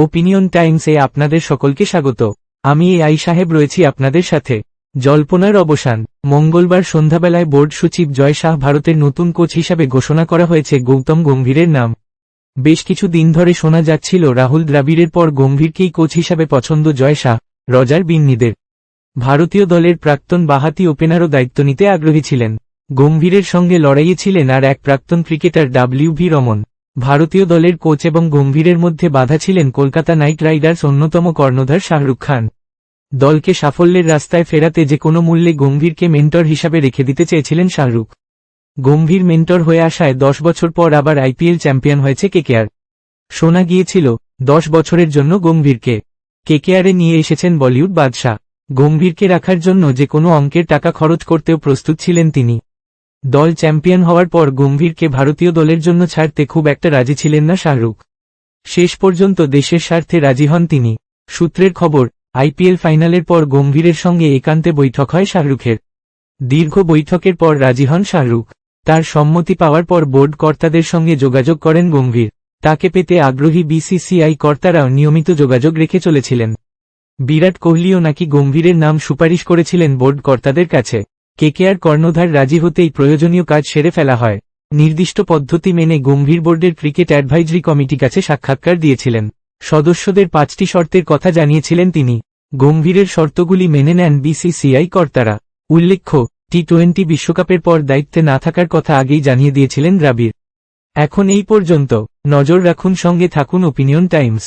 Opinion টাইমসে আপনাদের সকলকে স্বাগত। আমি এ আই সাহেব রয়েছি আপনাদের সাথে। জল্পনার অবসান। মঙ্গলবার সন্ধ্যাবেলায় বোর্ড সচিব জয় শাহ ভারতের নতুন কোচ হিসাবে ঘোষণা করা হয়েছে গৌতম গম্ভীরের নাম। বেশ কিছু দিন ধরে শোনা যাচ্ছিল রাহুল দ্রাবিড়ের পর গম্ভীরকেই কোচ হিসাবে পছন্দ জয় শাহ, রজার বিন্নিদের। ভারতীয় দলের প্রাক্তন বাহাতি ওপেনারও দায়িত্ব নিতে আগ্রহী ছিলেন। গম্ভীরের সঙ্গে লড়াইয়ে ছিলেন আর এক প্রাক্তন ক্রিকেটার ডাব্লিউ ভি রমন। ভারতীয় দলের কোচ এবং গম্ভীরের মধ্যে বাধা ছিলেন কলকাতা নাইট রাইডার্স অন্যতম কর্ণধার শাহরুখ খান। দলকে সাফল্যের রাস্তায় ফেরাতে যে কোনো মূল্যে গম্ভীরকে মেন্টর হিসাবে রেখে দিতে চেয়েছিলেন শাহরুখ। গম্ভীর মেন্টর হয়ে আসায় দশ বছর পর আবার আইপিএল চ্যাম্পিয়ন হয়েছে কেকেআর। শোনা গিয়েছিল, দশ বছরের জন্য গম্ভীরকে। কেকেআরে নিয়ে এসেছেন বলিউড বাদশাহ। গম্ভীরকে রাখার জন্য যে কোনো অঙ্কের টাকা খরচ করতেও প্রস্তুত ছিলেন তিনি। দল চ্যাম্পিয়ন হওয়ার পর গম্ভীরকে ভারতীয় দলের জন্য ছাড়তে খুব একটা রাজি ছিলেন না শাহরুখ। শেষ পর্যন্ত দেশের স্বার্থে রাজি হন তিনি। সূত্রের খবর, আইপিএল ফাইনালের পর গম্ভীরের সঙ্গে একান্তে বৈঠক হয় শাহরুখের। দীর্ঘ বৈঠকের পর রাজি হন শাহরুখ। তার সম্মতি পাওয়ার পর বোর্ড কর্তাদের সঙ্গে যোগাযোগ করেন গম্ভীর। তাকে পেতে আগ্রহী বিসিসিআই কর্তারাও নিয়মিত যোগাযোগ রেখে চলেছিলেন। বিরাট কোহলিও নাকি গম্ভীরের নাম সুপারিশ করেছিলেন বোর্ড কর্তাদের কাছে। কেকেআর কর্ণধার রাজি হতেই প্রয়োজনীয় কাজ সেরে ফেলা হয়। নির্দিষ্ট পদ্ধতি মেনে গম্ভীর বোর্ডের ক্রিকেট অ্যাডভাইজরি কমিটি কাছে সাক্ষাৎকার দিয়েছিলেন। সদস্যদের পাঁচটি শর্তের কথা জানিয়েছিলেন তিনি। গম্ভীরের শর্তগুলি মেনে নেন বিসিসিআই কর্তারা। উল্লেখ্য টি টোয়েন্টি বিশ্বকাপের পর দায়িত্বে না থাকার কথা আগেই জানিয়ে দিয়েছিলেন দ্রাবিড়। এখন এই পর্যন্ত। নজর রাখুন সঙ্গে থাকুন ওপিনিয়ন টাইমস।